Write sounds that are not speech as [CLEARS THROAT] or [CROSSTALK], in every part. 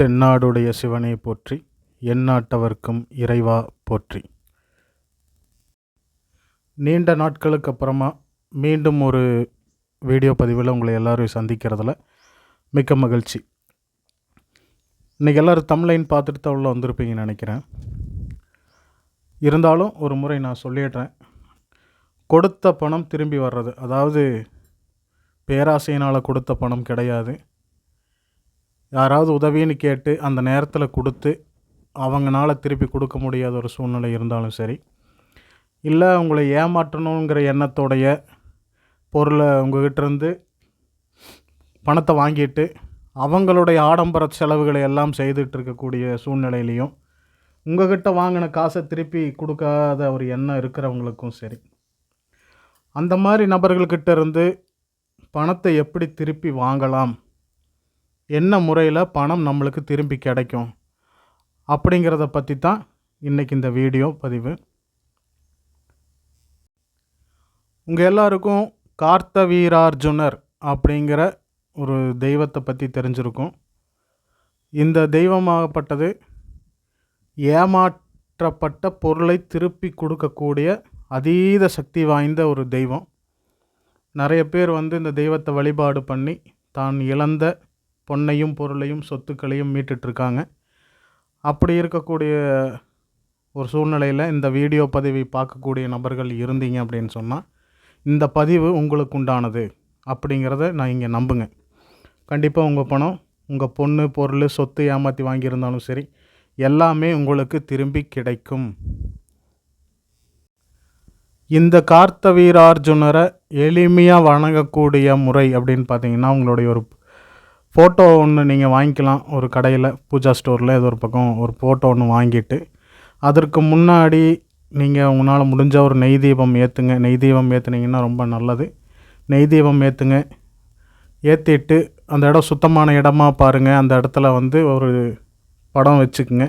தென்னாடுடைய சிவனை போற்றி எந்நாட்டவர்க்கும் இறைவா போற்றி. நீண்ட நாட்களுக்கு அப்புறமா மீண்டும் ஒரு வீடியோ பதிவில் உங்களை எல்லோரும் சந்திக்கிறதுல மிக்க மகிழ்ச்சி. இன்றைக்கி எல்லோரும் தமிழைன்னு பார்த்துட்டு தான் உள்ள வந்திருப்பீங்கன்னு நினைக்கிறேன். இருந்தாலும் ஒரு முறை நான் சொல்லிடுறேன். கொடுத்த பணம் திரும்பி வர்றது. அதாவது பேராசையினால் கொடுத்த பணம் கிடையாது. யாராவது உதவின்னு கேட்டு அந்த நேரத்தில் கொடுத்து அவங்கனால திருப்பி கொடுக்க முடியாத ஒரு சூழ்நிலை இருந்தாலும் சரி இல்லை உங்களை ஏமாற்றணுங்கிற எண்ணத்தோடைய பொருளை உங்ககிட்ட இருந்து பணத்தை வாங்கிட்டு அவங்களுடைய ஆடம்பர செலவுகளை எல்லாம் செய்துட்டு இருக்கக்கூடிய சூழ்நிலையிலையும் உங்ககிட்ட வாங்கின காசை திருப்பி கொடுக்காத ஒரு எண்ணம் இருக்கிறவங்களுக்கும் சரி அந்த மாதிரி நபர்கள்கிட்ட இருந்து பணத்தை எப்படி திருப்பி வாங்கலாம்? என்ன முறையில் பணம் நம்மளுக்கு திரும்பி கிடைக்கும் அப்படிங்கிறத பற்றி தான் இன்றைக்கி இந்த வீடியோ பதிவு. உங்கள் எல்லாருக்கும் கார்த்தவீரார்ஜுனர் அப்படிங்கிற ஒரு தெய்வத்தை பற்றி தெரிஞ்சிருக்கும். இந்த தெய்வமாகப்பட்டது ஏமாற்றப்பட்ட பொருளை திருப்பி கொடுக்கக்கூடிய அதீத சக்தி வாய்ந்த ஒரு தெய்வம். நிறைய பேர் வந்து இந்த தெய்வத்தை வழிபாடு பண்ணி தான் இழந்த பொன்னையும் பொருளையும் சொத்துக்களையும் மீட்டுட்ருக்காங்க. அப்படி இருக்கக்கூடிய ஒரு சூழ்நிலையில் இந்த வீடியோ பதிவை பார்க்கக்கூடிய நபர்கள் இருந்தீங்க அப்படின்னு சொன்னால் இந்த பதிவு உங்களுக்கு உண்டானது அப்படிங்கிறத நான் இங்கே நம்புங்க. கண்டிப்பாக உங்கள் பணம் உங்கள் பொண்ணு பொருள் சொத்து ஏமாற்றி வாங்கியிருந்தாலும் சரி எல்லாமே உங்களுக்கு திரும்பி கிடைக்கும். இந்த கார்த்த வீரார்ஜுனரை எளிமையாக வணங்கக்கூடிய முறை அப்படின்னு பார்த்தீங்கன்னா உங்களுடைய ஒரு ஃபோட்டோ ஒன்று நீங்கள் வாங்கிக்கலாம். ஒரு கடையில் பூஜா ஸ்டோரில் ஏதோ ஒரு பக்கம் ஒரு ஃபோட்டோ ஒன்று வாங்கிட்டு அதற்கு முன்னாடி நீங்கள் உங்களால் முடிஞ்ச ஒரு நெய் தீபம் ஏற்றுங்க நெய் தீபம் ஏற்றுனீங்கன்னா ரொம்ப நல்லது. நெய் தீபம் ஏற்றுங்க ஏற்றிட்டு அந்த இடம் சுத்தமான இடமா பாருங்கள் அந்த இடத்துல வந்து ஒரு படம் வச்சுக்குங்க.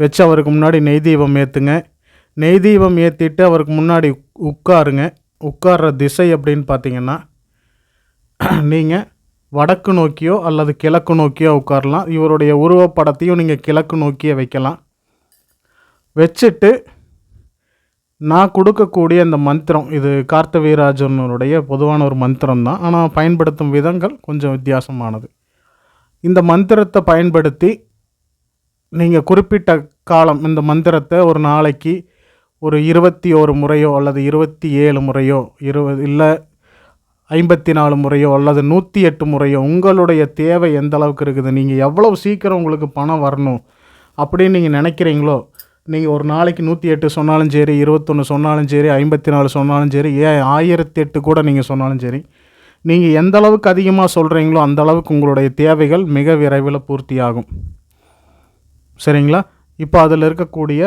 வச்சு அவருக்கு முன்னாடி நெய் தீபம் ஏற்றுங்க நெய் தீபம் ஏற்றிட்டு அவருக்கு முன்னாடி உட்காருங்க. உட்கார்ற திசை அப்படின்னு பார்த்தீங்கன்னா [CLEARS THROAT] நீங்கள் வடக்கு நோக்கியோ அல்லது கிழக்கு நோக்கியோ உட்காரலாம். இவருடைய உருவப்படத்தையும் நீங்கள் கிழக்கு நோக்கியே வைக்கலாம். வச்சுட்டு நான் கொடுக்கக்கூடிய இந்த மந்திரம் இது கார்த்தவீராஜனுடைய பொதுவான ஒரு மந்திரம் தான். ஆனால் பயன்படுத்தும் விதங்கள் கொஞ்சம் வித்தியாசமானது. இந்த மந்திரத்தை பயன்படுத்தி நீங்கள் குறிப்பிட்ட காலம் இந்த மந்திரத்தை ஒரு நாளைக்கு ஒரு இருபத்தி ஒரு முறையோ அல்லது இருபத்தி ஏழு முறையோ இருபது இல்லை ஐம்பத்தி நாலு முறையோ அல்லது நூற்றி எட்டு முறையோ உங்களுடைய தேவை எந்த அளவுக்கு இருக்குது நீங்கள் எவ்வளோ சீக்கிரம் உங்களுக்கு பணம் வரணும் அப்படின்னு நீங்கள் நினைக்கிறீங்களோ நீங்கள் ஒரு நாளைக்கு நூற்றி எட்டு சொன்னாலும் சரி இருபத்தொன்று சொன்னாலும் சரி ஐம்பத்தி நாலு சொன்னாலும் சரி ஏன் ஆயிரத்தி எட்டு கூட நீங்கள் சொன்னாலும் சரி நீங்கள் எந்த அளவுக்கு அதிகமாக சொல்கிறீங்களோ அந்த அளவுக்கு உங்களுடைய தேவைகள் மிக விரைவில் பூர்த்தியாகும். சரிங்களா? இப்போ அதில் இருக்கக்கூடிய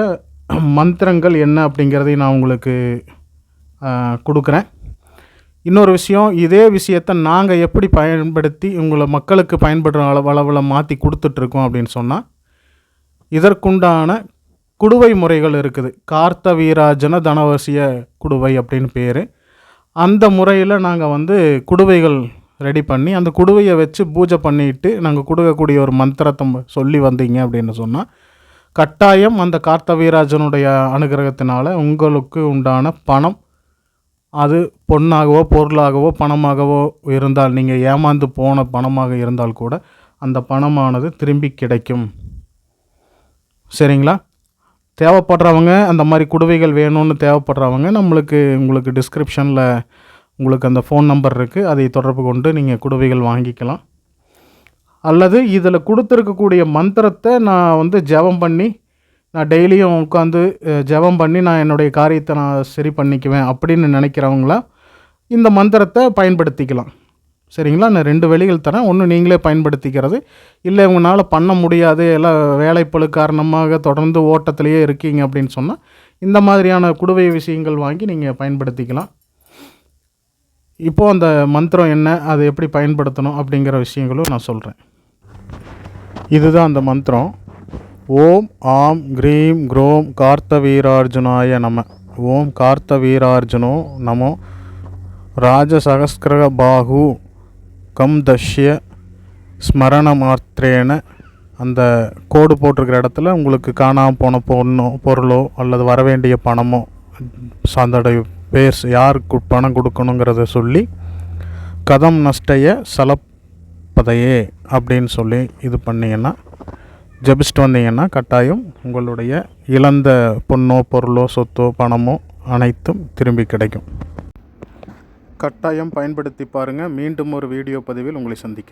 மந்திரங்கள் என்ன அப்படிங்கிறதையும் நான் உங்களுக்கு கொடுக்குறேன். இன்னொரு விஷயம் இதே விஷயத்தை நாங்கள் எப்படி பயன்படுத்தி உங்களை மக்களுக்கு பயன்படுற அளவு அளவில் மாற்றி கொடுத்துட்ருக்கோம் அப்படின்னு சொன்னால் இதற்குண்டான குடுவை முறைகள் இருக்குது. கார்த்த வீராஜன தனவசிய குடுவை அப்படின்னு பேர். அந்த முறையில் நாங்கள் வந்து குடுவைகள் ரெடி பண்ணி அந்த குடுவையை வச்சு பூஜை பண்ணிட்டு நாங்கள் கொடுக்கக்கூடிய ஒரு மந்திரத்தை சொல்லி வந்தீங்க அப்படின்னு சொன்னால் கட்டாயம் அந்த கார்த்த வீராஜனுடைய அனுகிரகத்தினால உங்களுக்கு உண்டான பணம் அது பொண்ணாகவோ பொருளாகவோ பணமாகவோ இருந்தால் நீங்கள் ஏமாந்து போன பணமாக இருந்தால் கூட அந்த பணமானது திரும்பி கிடைக்கும். சரிங்களா? தேவைப்படுறவங்க அந்த மாதிரி குடுவைகள் வேணும்னு தேவைப்படுறவங்க நம்மளுக்கு உங்களுக்கு டிஸ்கிரிப்ஷனில் உங்களுக்கு அந்த ஃபோன் நம்பர் இருக்குது அதை தொடர்பு கொண்டு நீங்கள் குடுவைகள் வாங்கிக்கலாம். அல்லது இதில் கொடுத்துருக்கக்கூடிய மந்திரத்தை நான் வந்து ஜெபம் பண்ணி நான் டெய்லியும் உட்காந்து ஜெபம் பண்ணி நான் என்னுடைய காரியத்தை நான் சரி பண்ணிக்குவேன் அப்படின்னு நினைக்கிறவங்கள இந்த மந்திரத்தை பயன்படுத்திக்கலாம். சரிங்களா? நான் ரெண்டு வழிகள் தரேன். ஒன்று நீங்களே பயன்படுத்திக்கிறது. இல்லை உங்களால் பண்ண முடியாது. எல்லாம் வேலைப்பழு காரணமாக தொடர்ந்து ஓட்டத்திலேயே இருக்கீங்க அப்படின்னு சொன்னால் இந்த மாதிரியான குடுவை விஷயங்கள் வாங்கி நீங்கள் பயன்படுத்திக்கலாம். இப்போது அந்த மந்திரம் என்ன அதை எப்படி பயன்படுத்தணும் அப்படிங்கிற விஷயங்களும் நான் சொல்கிறேன் இதுதான் அந்த மந்திரம். ஓம் ஆம் க்ரீம் க்ரோம் கார்த்தவீரார்ஜுனாய நம. ஓம் கார்த்தவீரார்ஜுனோ நமோ. ராஜசகஸ்கிர பாகு கம் தஷ்ய ஸ்மரணமாத்திரேன அந்த கோடு போட்டிருக்கிற இடத்துல உங்களுக்கு காணாமல் போன பொண்ணோ பொருளோ அல்லது வரவேண்டிய பணமோ சார்ந்தோடைய பேர்ஸ் யாருக்கு பணம் கொடுக்கணுங்கிறத சொல்லி கதம் நஷ்டைய சலப்பதையே அப்படின்னு சொல்லி இது பண்ணிங்கன்னா ஜபிச்சுட்டு வந்தீங்கன்னா கட்டாயம் உங்களுடைய இழந்த பொண்ணோ பொருளோ சொத்தோ பணமோ அனைத்தும் திரும்பி கிடைக்கும். கட்டாயம் பயன்படுத்தி பாருங்கள் மீண்டும் ஒரு வீடியோ பதிவில் உங்களை சந்திக்கிறேன்.